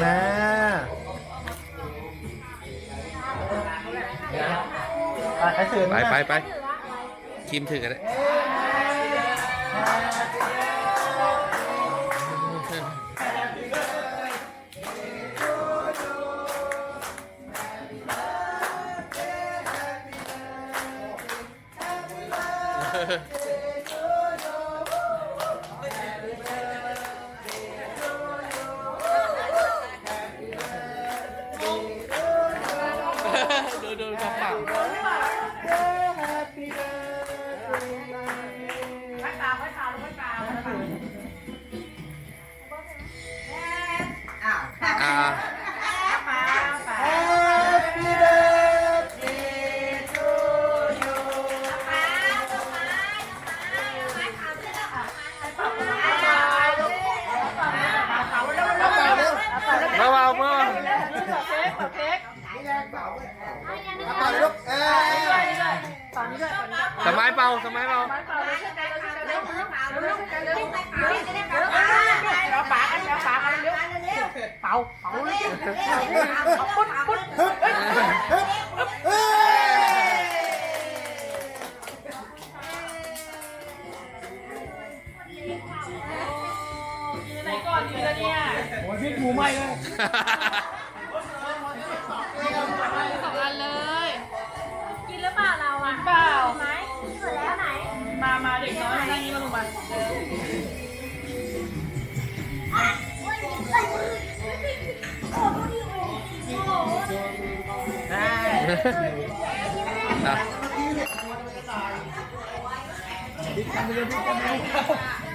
แม่ไปไปไปคิมถือกันเลย ดูดูกระเป๋าอ้าวอ่า Happy สมัยเป่าสมัยเป่าเฮ้ยไหนก่อนดีแล้วเนี่ยโอ้ยพี่หมูไหม้เลย มามาเด็กน้อยมานั่งนี้มาลงมาได้อะบิ๊